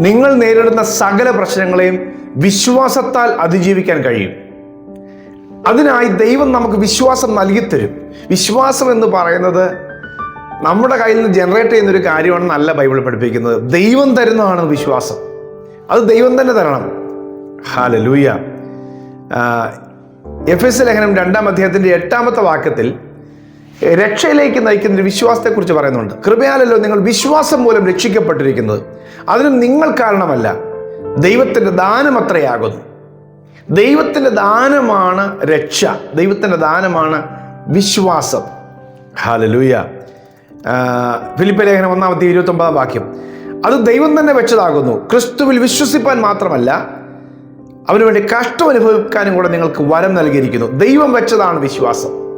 നിങ്ങൾ നേരിടുന്ന സകല പ്രശ്നങ്ങളെയും വിശ്വാസത്താൽ അതിജീവിക്കാൻ കഴിയും. അതിനായി ദൈവം നമുക്ക് വിശ്വാസം നൽകിത്തരും വിശ്വാസം എന്ന് പറയുന്നത് നമ്മുടെ കയ്യിൽ നിന്ന് ജനറേറ്റ് ചെയ്യുന്ന ഒരു കാര്യമാണെന്നല്ല ബൈബിൾ പഠിപ്പിക്കുന്നത്. ദൈവം തരുന്നതാണ് വിശ്വാസം. അത് ദൈവം തന്നെ തരണം. ഹാല ലൂയ എഫ് എസ് ലേഖനം രണ്ടാം അധ്യായത്തിന്റെ എട്ടാമത്തെ വാക്യത്തിൽ രക്ഷയിലേക്ക് നയിക്കുന്ന ഒരു വിശ്വാസത്തെക്കുറിച്ച് പറയുന്നുണ്ട്. കൃപയാലല്ലോ നിങ്ങൾ വിശ്വാസം മൂലം രക്ഷിക്കപ്പെട്ടിരിക്കുന്നത്. അതിന് നിങ്ങൾ കാരണമല്ല. ദൈവത്തിന്റെ ദാനം അത്രയാകുന്നു. ദൈവത്തിന്റെ ദാനമാണ് രക്ഷ. ദൈവത്തിന്റെ ദാനമാണ് വിശ്വാസം. ഹാലലൂയ ഫിലിപ്പ ലേഖനം ഒന്നാമത്തെ ഇരുപത്തൊമ്പതാം വാക്യം. അത് ദൈവം തന്നെ വെച്ചതാകുന്നു. ക്രിസ്തുവിൽ വിശ്വസിപ്പാൻ മാത്രമല്ല അവന് വേണ്ടി കഷ്ടം അനുഭവിക്കാനും കൂടെ നിങ്ങൾക്ക് വരം നൽകിയിരിക്കുന്നു. ദൈവം വെച്ചതാണ് വിശ്വാസം.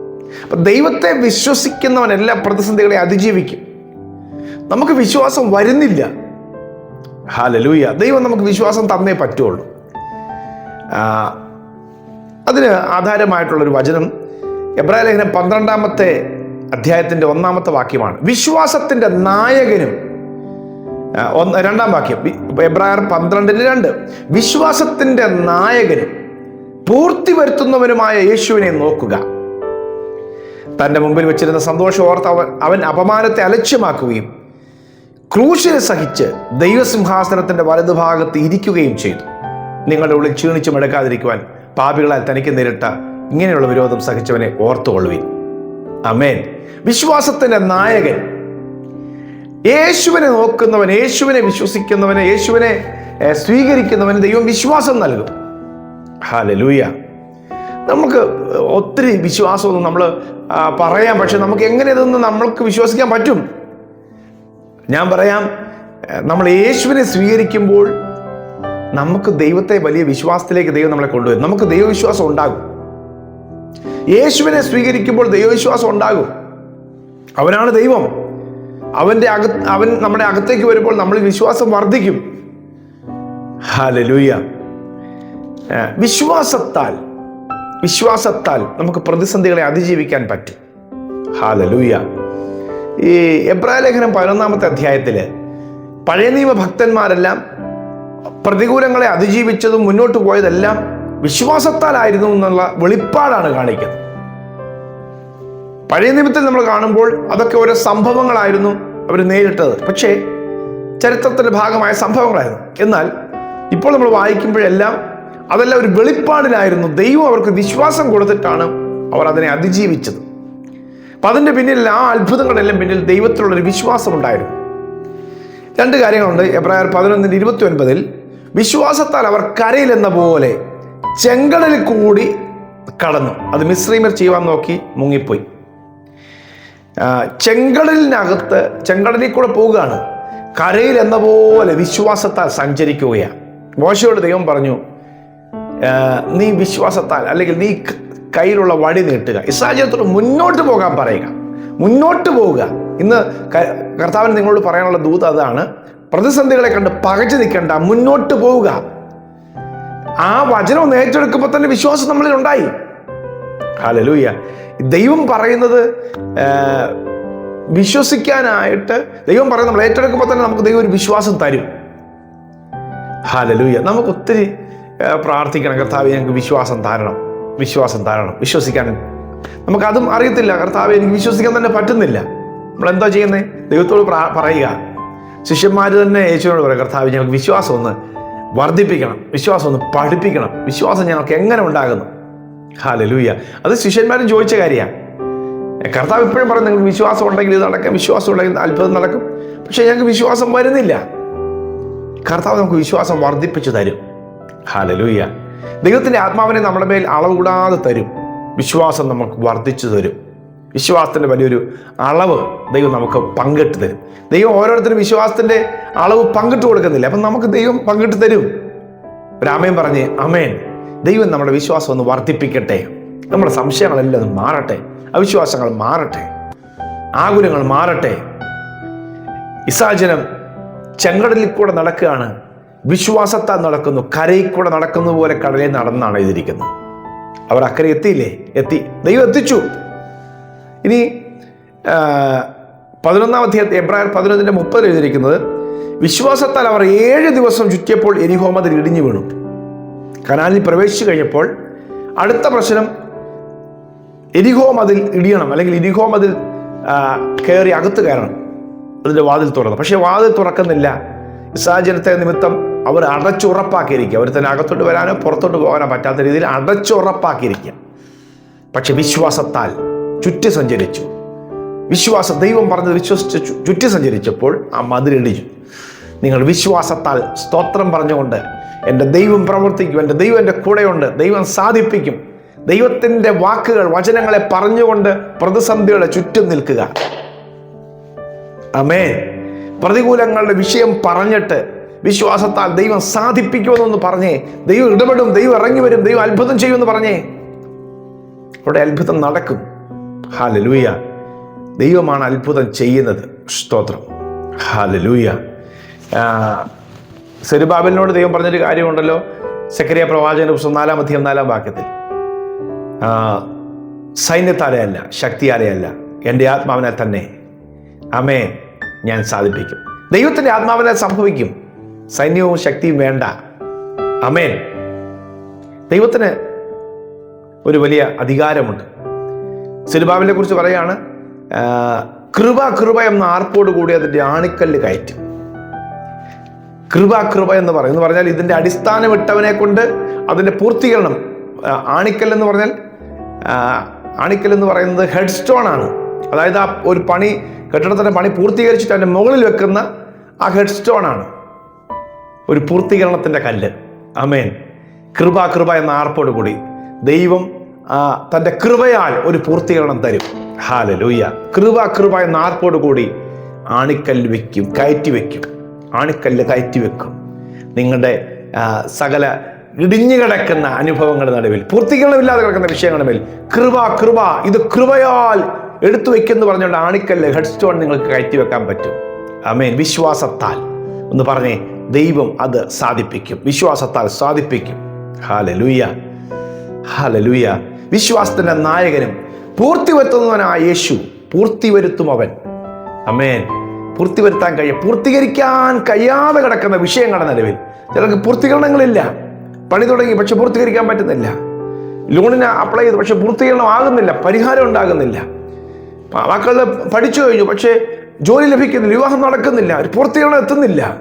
അപ്പൊ ദൈവത്തെ വിശ്വസിക്കുന്നവൻ എല്ലാ പ്രതിസന്ധികളെ അതിജീവിക്കും. നമുക്ക് വിശ്വാസം വരുന്നില്ല. ഹാലലൂയ ദൈവം നമുക്ക് വിശ്വാസം തന്നേ പറ്റുള്ളൂ. അതിന് ആധാരമായിട്ടുള്ളൊരു വചനം എബ്രാഹിം ലേഖനം പന്ത്രണ്ടാമത്തെ അധ്യായത്തിന്റെ ഒന്നാമത്തെ വാക്യമാണ്. വിശ്വാസത്തിന്റെ നായകനും ഒന്ന് രണ്ടാം വാക്യം. എബ്രായർ പന്ത്രണ്ടിന് രണ്ട്. വിശ്വാസത്തിന്റെ നായകനും പൂർത്തി വരുത്തുന്നവനുമായ യേശുവിനെ നോക്കുക. തന്റെ മുമ്പിൽ വെച്ചിരുന്ന സന്തോഷം ഓർത്ത് അവൻ അവൻ അപമാനത്തെ അലക്ഷ്യമാക്കുകയും ക്രൂശിനെ സഹിച്ച് ദൈവസിംഹാസനത്തിന്റെ വലതുഭാഗത്ത് ഇരിക്കുകയും ചെയ്തു. നിങ്ങളുടെ ഉള്ളിൽ ക്ഷീണിച്ചു മടക്കാതിരിക്കുവാൻ പാപികളാൽ തനിക്ക് നേരിട്ട ഇങ്ങനെയുള്ള വിരോധം സഹിച്ചവനെ ഓർത്തുകൊള്ളുവിൻ. അമേൻ വിശ്വാസത്തിന്റെ നായകൻ. യേശുവിനെ നോക്കുന്നവൻ യേശുവിനെ വിശ്വസിക്കുന്നവന് യേശുവിനെ സ്വീകരിക്കുന്നവന് ദൈവം വിശ്വാസം നൽകും. ഹാലലൂയ. നമുക്ക് ഒത്തിരി വിശ്വാസമൊന്നും നമ്മൾ പറയാം. പക്ഷെ നമുക്ക് എങ്ങനെ ഇതൊന്ന് നമ്മൾക്ക് വിശ്വസിക്കാൻ പറ്റും? ഞാൻ പറയാം നമ്മൾ യേശുവിനെ സ്വീകരിക്കുമ്പോൾ നമുക്ക് ദൈവത്തെ വലിയ വിശ്വാസത്തിലേക്ക് ദൈവം നമ്മളെ കൊണ്ടുവരും. നമുക്ക് ദൈവവിശ്വാസം ഉണ്ടാകും. യേശുവിനെ സ്വീകരിക്കുമ്പോൾ ദൈവവിശ്വാസം ഉണ്ടാകും. അവനാണ് ദൈവം. അവന്റെ അക അവൻ നമ്മുടെ അകത്തേക്ക് വരുമ്പോൾ നമ്മൾ വിശ്വാസം വർദ്ധിക്കും. ഹാലലൂയ വിശ്വാസത്താൽ വിശ്വാസത്താൽ നമുക്ക് പ്രതിസന്ധികളെ അതിജീവിക്കാൻ പറ്റും. ഹാലലൂയ ഈ എബ്രായ ലേഖനം പതിനൊന്നാമത്തെ അധ്യായത്തിൽ പഴയ നിയമ ഭക്തന്മാരെല്ലാം പ്രതികൂലങ്ങളെ അതിജീവിച്ചതും മുന്നോട്ട് പോയതെല്ലാം വിശ്വാസത്താലായിരുന്നു എന്നുള്ള വെളിപ്പാടാണ് കാണിക്കുന്നത്. പഴയ നിയമത്തിൽ നമ്മൾ കാണുമ്പോൾ അതൊക്കെ ഓരോ സംഭവങ്ങളായിരുന്നു അവർ നേരിട്ടത്. പക്ഷേ ചരിത്രത്തിന്റെ ഭാഗമായ സംഭവങ്ങളായിരുന്നു. എന്നാൽ ഇപ്പോൾ നമ്മൾ വായിക്കുമ്പോഴെല്ലാം അതെല്ലാം ഒരു വെളിപ്പാടിലായിരുന്നു. ദൈവം അവർക്ക് വിശ്വാസം കൊടുത്തിട്ടാണ് അവർ അതിനെ അതിജീവിച്ചത്. അപ്പം അതിന്റെ പിന്നിൽ ആ അത്ഭുതങ്ങളെല്ലാം പിന്നിൽ ദൈവത്തിലുള്ളൊരു വിശ്വാസം ഉണ്ടായിരുന്നു രണ്ട് കാര്യങ്ങളുണ്ട്. എബ്രായർ പതിനൊന്നിന് ഇരുപത്തി ഒൻപതിൽ വിശ്വാസത്താൽ അവർ കരയിലെന്ന പോലെ ചെങ്കടലിൽ കൂടി കടന്നു. അത് മിശ്രീമർ ചെയ്യുവാൻ നോക്കി മുങ്ങിപ്പോയി. ചെങ്കടലിനകത്ത് ചെങ്കടലിൽ കൂടെ പോവുകയാണ്. കരയിൽ എന്ന പോലെ വിശ്വാസത്താൽ സഞ്ചരിക്കുകയാണ്. മോശയോട് ദൈവം പറഞ്ഞു നീ വിശ്വാസത്താൽ അല്ലെങ്കിൽ നീ കയ്യിലുള്ള വടി നീട്ടുക. സാഹചര്യത്തോട് മുന്നോട്ട് പോകാൻ പറയുക. മുന്നോട്ട് പോവുക. ഇന്ന് കർത്താവിന് നിങ്ങളോട് പറയാനുള്ള ദൂത് അതാണ്. പ്രതിസന്ധികളെ കണ്ട് പകച്ചു നിൽക്കേണ്ട. മുന്നോട്ട് പോവുക. ആ വചനം നേറ്റെടുക്കുമ്പോൾ തന്നെ വിശ്വാസം നമ്മളിൽ ഉണ്ടായി. ഹല്ലേലൂയ. ദൈവം പറയുന്നത് വിശ്വസിക്കാനായിട്ട് ദൈവം പറയുന്നത് നമ്മൾ ഏറ്റെടുക്കുമ്പോൾ തന്നെ നമുക്ക് ദൈവം ഒരു വിശ്വാസം തരും. ഹാലലൂയ നമുക്ക് ഒത്തിരി പ്രാർത്ഥിക്കണം. കർത്താവ് ഞങ്ങൾക്ക് വിശ്വാസം തരണം വിശ്വാസം തരണം വിശ്വസിക്കാൻ നമുക്കതും അറിയത്തില്ല. കർത്താവ് എനിക്ക് വിശ്വസിക്കാൻ തന്നെ പറ്റുന്നില്ല. നമ്മൾ എന്താ ചെയ്യുന്നത് ദൈവത്തോട് പറയുക. ശിഷ്യന്മാർ തന്നെ യേശുവിനോട് പറയാം കർത്താവ് ഞങ്ങൾക്ക് വിശ്വാസം ഒന്ന് വർദ്ധിപ്പിക്കണം. വിശ്വാസം ഒന്ന് പഠിപ്പിക്കണം. വിശ്വാസം ഞങ്ങൾക്ക് എങ്ങനെ ഉണ്ടാകുന്നു? ഹാലലൂയ അത് ശിഷ്യന്മാരും ചോദിച്ച കാര്യമാണ് കർത്താവ് ഇപ്പോഴും പറയും നിങ്ങൾക്ക് വിശ്വാസം ഉണ്ടെങ്കിൽ ഇത് നടക്കാം. വിശ്വാസം ഉണ്ടെങ്കിൽ അത്ഭുതം നടക്കും. പക്ഷേ ഞങ്ങൾക്ക് വിശ്വാസം വരുന്നില്ല. കർത്താവ് നമുക്ക് വിശ്വാസം വർദ്ധിപ്പിച്ചു തരും. ഹാലലൂയ ദൈവത്തിന്റെ ആത്മാവിനെ നമ്മുടെ മേൽ അളവ് കൂടാതെ തരും. വിശ്വാസം നമുക്ക് വർദ്ധിച്ചു തരും. വിശ്വാസത്തിന്റെ വലിയൊരു അളവ് ദൈവം നമുക്ക് പങ്കിട്ട് തരും. ദൈവം ഓരോരുത്തരും വിശ്വാസത്തിന്റെ അളവ് പങ്കിട്ട് കൊടുക്കുന്നില്ല. അപ്പം നമുക്ക് ദൈവം പങ്കിട്ട് തരും. രാമയൻ പറഞ്ഞ് അമേൻ ദൈവം നമ്മുടെ വിശ്വാസം ഒന്ന് വർദ്ധിപ്പിക്കട്ടെ. നമ്മുടെ സംശയങ്ങളെല്ലാം മാറട്ടെ. അവിശ്വാസങ്ങൾ മാറട്ടെ. ആകുലങ്ങൾ മാറട്ടെ. ഇസാജനം ചെങ്കടലിൽ കൂടെ നടക്കുകയാണ്. വിശ്വാസത്താൽ നടക്കുന്നു കരയിൽ കൂടെ നടക്കുന്ന പോലെ കടലിൽ നടന്നാണ് എഴുതിയിരിക്കുന്നത്. അവർ അക്കരെ എത്തിയില്ലേ? എത്തി. ദൈവം എത്തിച്ചു. ഇനി പതിനൊന്നാം അധ്യായത്തിൽ എബ്രായർ പതിനൊന്നിന്റെ മുപ്പത് എഴുതിയിരിക്കുന്നത് വിശ്വാസത്താൽ അവർ ഏഴ് ദിവസം ചുറ്റിയപ്പോൾ എരിഹോ മതിൽ ഇടിഞ്ഞു വീണു. കനാലിൽ പ്രവേശിച്ചു കഴിഞ്ഞപ്പോൾ അടുത്ത പ്രശ്നം എരിഹോ മതിൽ ഇടിയണം അല്ലെങ്കിൽ ഇരിഹോ മതിൽ കയറി അകത്ത് കയറണം. അതിന്റെ വാതിൽ തുറന്നു. പക്ഷേ വാതിൽ തുറക്കുന്നില്ല. സാഹചര്യത്തെ നിമിത്തം അവർ അടച്ചുറപ്പാക്കിയിരിക്കുക അവർ തന്നെ അകത്തോട്ട് വരാനോ പുറത്തോട്ട് പോകാനോ പറ്റാത്ത രീതിയിൽ അടച്ചുറപ്പാക്കിയിരിക്കുക പക്ഷെ വിശ്വാസത്താൽ ചുറ്റി സഞ്ചരിച്ചു. വിശ്വാസം ദൈവം പറഞ്ഞത് വിശ്വസിച്ച് ചുറ്റി സഞ്ചരിച്ചപ്പോൾ ആ മതിലിടിച്ചു നിങ്ങൾ വിശ്വാസത്താൽ സ്തോത്രം പറഞ്ഞുകൊണ്ട് എന്റെ ദൈവം പ്രവർത്തിക്കും എന്റെ ദൈവം എന്റെ കൂടെയുണ്ട് ദൈവം സാധിപ്പിക്കും. ദൈവത്തിന്റെ വാക്കുകൾ വചനങ്ങളെ പറഞ്ഞുകൊണ്ട് പ്രതിസന്ധികളെ ചുറ്റും നിൽക്കുക. അമേ പ്രതികൂലങ്ങളുടെ വിഷയം പറഞ്ഞിട്ട് വിശ്വാസത്താൽ ദൈവം സാധിപ്പിക്കുമെന്നൊന്ന് പറഞ്ഞേ. ദൈവം ഇടപെടും ദൈവം ഇറങ്ങി വരും ദൈവം അത്ഭുതം ചെയ്യുമെന്ന് പറഞ്ഞേ. അവിടെ അത്ഭുതം നടക്കും. ഹാലലൂയ ദൈവമാണ് അത്ഭുതം ചെയ്യുന്നത്. സ്തോത്രം. ഹാലലൂയ സെരുബാബലിനോട് ദൈവം പറഞ്ഞൊരു കാര്യമുണ്ടല്ലോ. സെക്രിയ പ്രവാചകന്റെ പുസ്തകം നാലാം അധികം നാലാം വാക്യത്തിൽ. സൈന്യത്താലെയല്ല ശക്തിയാലെയല്ല. എന്റെ ആത്മാവിനെ തന്നെ. അമേ ഞാൻ സാധിപ്പിക്കും. ദൈവത്തിന്റെ ആത്മാവിനെ സംഭവിക്കും. സൈന്യവും ശക്തിയും വേണ്ട. അമേൻ ദൈവത്തിന് ഒരു വലിയ അധികാരമുണ്ട്. സിലുബാബിനെ കുറിച്ച് പറയാണ് ആ, കൃപ കൃപ എന്ന ആർപ്പോട് കൂടി അതിന്റെ ആണിക്കല്ല് കയറ്റും. കൃപ കൃപ എന്ന് പറയും. എന്ന് പറഞ്ഞാൽ ഇതിന്റെ അടിസ്ഥാനം ഇട്ടവനെ കൊണ്ട് അതിന്റെ പൂർത്തീകരണം ആണിക്കല്ലെന്ന് എന്ന് പറഞ്ഞാൽ ആണിക്കൽ എന്ന് പറയുന്നത് ഹെഡ് സ്റ്റോൺ ആണ്. അതായത് ആ ഒരു പണി കെട്ടിടത്തിന്റെ പണി പൂർത്തീകരിച്ചിട്ട് അതിന്റെ മുകളിൽ വെക്കുന്ന ആ ഹെഡ് സ്റ്റോൺ ആണ് ഒരു പൂർത്തീകരണത്തിന്റെ കല്ല്. അമേൻ കൃപ കൃപ എന്ന ആർപ്പോട് കൂടി ദൈവം തന്റെ കൃപയാൽ ഒരു പൂർത്തീകരണം തരും. ഹാല ലൂയ്യ കൃപ കൃപ എന്ന ആർപ്പോട് കൂടി ആണിക്കല്ല് വെക്കും കയറ്റി വെക്കും. ആണിക്കല്ല് കയറ്റി വെക്കും. നിങ്ങളുടെ സകല ഇടിഞ്ഞു കിടക്കുന്ന അനുഭവങ്ങളുടെ നടുവിൽ പൂർത്തീകരണമില്ലാതെ കിടക്കുന്ന വിഷയങ്ങളുടെ മേൽ കൃപ കൃപ ഇത് കൃപയാൽ എടുത്തു വെക്കുന്നു പറഞ്ഞുകൊണ്ട് ആണിക്കല്ല് ഹെഡ് സ്റ്റോൺ നിങ്ങൾക്ക് കയറ്റി വെക്കാൻ പറ്റും. അമേൻ വിശ്വാസത്താൽ. ഒന്ന് പറഞ്ഞേ ദൈവം അത് സാധിപ്പിക്കും. വിശ്വാസത്താൽ സാധിപ്പിക്കും. ഹാലലൂയ ഹാലലൂയ വിശ്വാസത്തിന്റെ നായകനും പൂർത്തി വരുത്തുന്നവനായ യേശു പൂർത്തി വരുത്തും അവൻ അമേൻ പൂർത്തി വരുത്താൻ കഴിയും. പൂർത്തീകരിക്കാൻ കഴിയാതെ കിടക്കുന്ന വിഷയങ്ങളുടെ നിലവിൽ. ചിലർക്ക് പൂർത്തീകരണങ്ങളില്ല. പണി തുടങ്ങി പക്ഷെ പൂർത്തീകരിക്കാൻ പറ്റുന്നില്ല. ലോണിന് അപ്ലൈ ചെയ്ത് പക്ഷെ പൂർത്തീകരണം ആകുന്നില്ല. പരിഹാരം ഉണ്ടാകുന്നില്ല. മ- മക്കൾ പഠിച്ചു കഴിഞ്ഞു പക്ഷേ ജോലി ലഭിക്കുന്നില്ല വിവാഹം നടക്കുന്നില്ല പൂർത്തീകരണം എത്തുന്നില്ല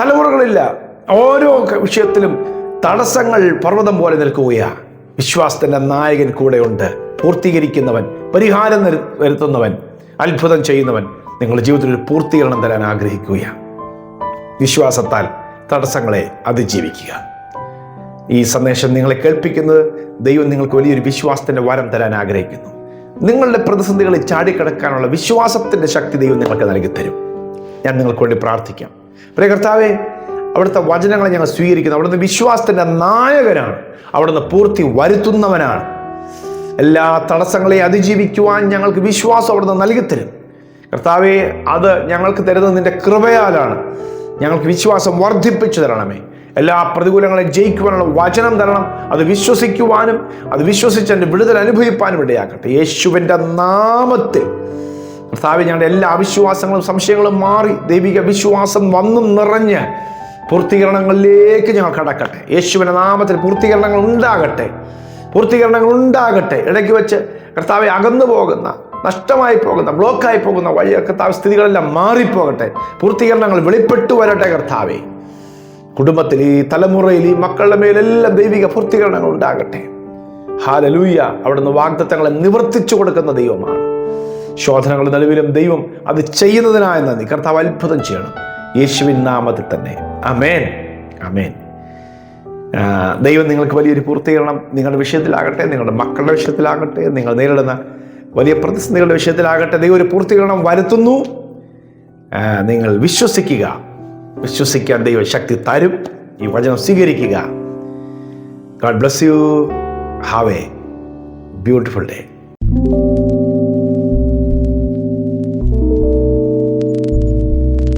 തലമുറകളില്ല. ഓരോ വിഷയത്തിലും തടസ്സങ്ങൾ പർവതം പോലെ നിൽക്കുകയാ. വിശ്വാസത്തിന്റെ നായകൻ കൂടെയുണ്ട് പൂർത്തീകരിക്കുന്നവൻ പരിഹാരം വരുത്തുന്നവൻ അത്ഭുതം ചെയ്യുന്നവൻ. നിങ്ങളുടെ ജീവിതത്തിൽ ഒരു പൂർത്തീകരണം തരാൻ ആഗ്രഹിക്കുകയാണ് വിശ്വാസത്താൽ തടസ്സങ്ങളെ അതിജീവിക്കുക. ഈ സന്ദേശം നിങ്ങളെ കേൾപ്പിക്കുന്നത് ദൈവം നിങ്ങൾക്ക് വലിയൊരു വിശ്വാസത്തിന്റെ വരം തരാൻ ആഗ്രഹിക്കുന്നു. നിങ്ങളുടെ പ്രതിസന്ധികളെ ചാടിക്കടക്കാനുള്ള വിശ്വാസത്തിന്റെ ശക്തി ദൈവം നിങ്ങൾക്ക് നൽകി തരും ഞാൻ നിങ്ങൾക്ക് വേണ്ടി പ്രാർത്ഥിക്കാം. പ്രിയ കർത്താവേ അവിടുത്തെ വചനങ്ങളെ ഞങ്ങൾ സ്വീകരിക്കുന്നു. അവിടുന്ന് വിശ്വാസത്തിന്റെ നായകനാണ്. അവിടുന്ന് പൂർത്തി വരുത്തുന്നവനാണ്. എല്ലാ തടസ്സങ്ങളെയും അതിജീവിക്കുവാൻ ഞങ്ങൾക്ക് വിശ്വാസം അവിടുന്ന് നൽകിത്തരും. കർത്താവെ അത് ഞങ്ങൾക്ക് തരുന്നത് നിന്റെ കൃപയാലാണ്. ഞങ്ങൾക്ക് വിശ്വാസം വർദ്ധിപ്പിച്ചു തരണമേ. എല്ലാ പ്രതികൂലങ്ങളെ ജയിക്കുവാനുള്ള വചനം തരണം. അത് വിശ്വസിക്കുവാനും അത് വിശ്വസിച്ച് എന്റെ വിടുതൽ അനുഭവിപ്പാനും ഇടയാക്കട്ടെ യേശുവിന്റെ നാമത്തിൽ. കർത്താവ് ഞങ്ങളുടെ എല്ലാ അവിശ്വാസങ്ങളും സംശയങ്ങളും മാറി ദൈവിക വിശ്വാസം വന്നും നിറഞ്ഞ് പൂർത്തീകരണങ്ങളിലേക്ക് ഞങ്ങൾ കടക്കട്ടെ. യേശുവിന്റെ നാമത്തിൽ പൂർത്തീകരണങ്ങൾ ഉണ്ടാകട്ടെ. പൂർത്തീകരണങ്ങൾ ഉണ്ടാകട്ടെ. ഇടയ്ക്ക് വെച്ച് കർത്താവെ അകന്നു പോകുന്ന നഷ്ടമായി പോകുന്ന ബ്ലോക്കായി പോകുന്ന വഴി കർത്താവ് സ്ഥിതികളെല്ലാം മാറിപ്പോകട്ടെ. പൂർത്തീകരണങ്ങൾ വെളിപ്പെട്ടു വരട്ടെ കർത്താവെ. കുടുംബത്തിൽ ഈ തലമുറയിൽ ഈ മക്കളുടെ മേലെല്ലാം ദൈവിക പൂർത്തീകരണങ്ങൾ ഉണ്ടാകട്ടെ. ഹാലലൂയ. അവിടുന്ന് വാഗ്ദത്തങ്ങളെ നിവർത്തിച്ചു കൊടുക്കുന്ന ദൈവമാണ്. ശോധനകളുടെ നിലവിലും ദൈവം അത് ചെയ്യുന്നതിനായ നന്ദി. കർത്താവ് അത്ഭുതം ചെയ്യണം. യേശുവിൻ നാമത്തിൽ തന്നെ. അമേൻ അമേൻ ദൈവം നിങ്ങൾക്ക് വലിയൊരു പൂർത്തീകരണം നിങ്ങളുടെ വിഷയത്തിലാകട്ടെ നിങ്ങളുടെ മക്കളുടെ വിഷയത്തിലാകട്ടെ നിങ്ങൾ നേരിടുന്ന വലിയ പ്രതിസന്ധികളുടെ വിഷയത്തിലാകട്ടെ. ദൈവം ഒരു പൂർത്തീകരണം വരുത്തുന്നു. നിങ്ങൾ വിശ്വസിക്കുക. വിശ്വസിക്കാൻ ദൈവം ശക്തി തരും. ഈ വചനം സ്വീകരിക്കുക. God bless you have a beautiful day